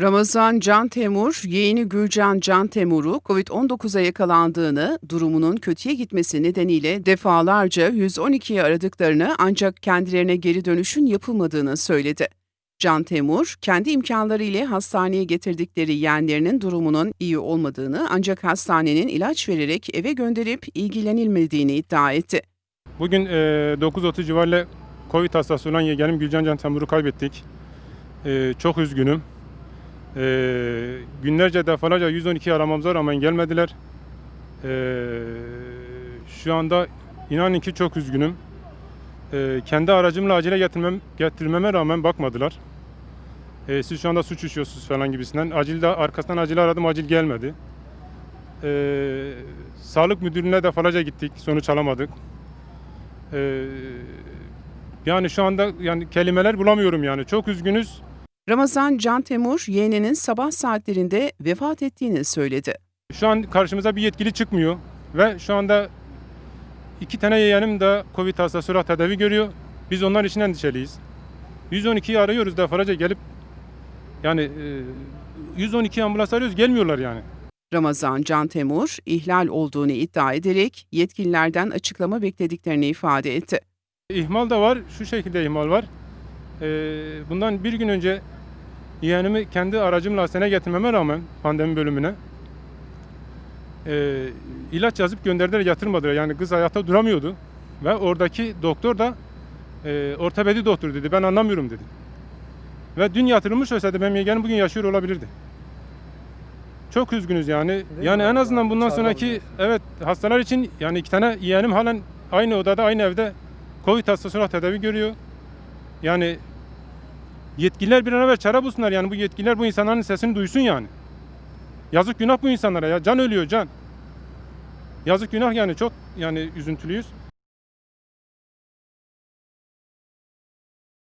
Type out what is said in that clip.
Ramazan Can Temur, yeğeni Gülcan Can Temur'u COVID-19'a yakalandığını, durumunun kötüye gitmesi nedeniyle defalarca 112'yi aradıklarını ancak kendilerine geri dönüşün yapılmadığını söyledi. Can Temur, kendi imkanları ile hastaneye getirdikleri yeğenlerinin durumunun iyi olmadığını ancak hastanenin ilaç vererek eve gönderip ilgilenilmediğini iddia etti. Bugün e, 9.30 civarıyla Covid hastası olan yeğenim Gülcan Can Temur'u kaybettik. E, çok üzgünüm. E, günlerce defalarca 112 aramamıza rağmen gelmediler. E, şu anda inanın ki çok üzgünüm. E, kendi aracımla acile getirmem, getirmeme rağmen bakmadılar. E, siz şu anda suç işliyorsunuz falan gibisinden. Acilde arkasından acil aradım, acil gelmedi. E, sağlık müdürlüğüne defalarca gittik, sonuç alamadık. Ee, yani şu anda yani kelimeler bulamıyorum yani. Çok üzgünüz. Ramazan Can Temur, yeğeninin sabah saatlerinde vefat ettiğini söyledi. Şu an karşımıza bir yetkili çıkmıyor ve şu anda iki tane yeğenim de Covid hastası olarak tedavi görüyor. Biz onlar için endişeliyiz. 112'yi arıyoruz defalarca gelip yani e, 112 ambulans arıyoruz gelmiyorlar yani. Ramazan Can Temur, ihlal olduğunu iddia ederek yetkililerden açıklama beklediklerini ifade etti. İhmal da var. Şu şekilde ihmal var. Ee, bundan bir gün önce yeğenimi kendi aracımla hastaneye getirmeme rağmen pandemi bölümüne e, ilaç yazıp gönderdiler yatırmadılar. Yani kız hayatta duramıyordu. Ve oradaki doktor da e, ortopedi doktor dedi. Ben anlamıyorum dedi. Ve dün yatırılmış olsaydı benim yeğenim bugün yaşıyor olabilirdi. Çok üzgünüz yani. Yani en azından bundan sonraki evet hastalar için yani iki tane yeğenim halen aynı odada aynı evde Covid hastası olarak tedavi görüyor. Yani yetkililer bir an evvel çare bulsunlar yani bu yetkililer bu insanların sesini duysun yani. Yazık günah bu insanlara ya. Can ölüyor can. Yazık günah yani çok yani üzüntülüyüz.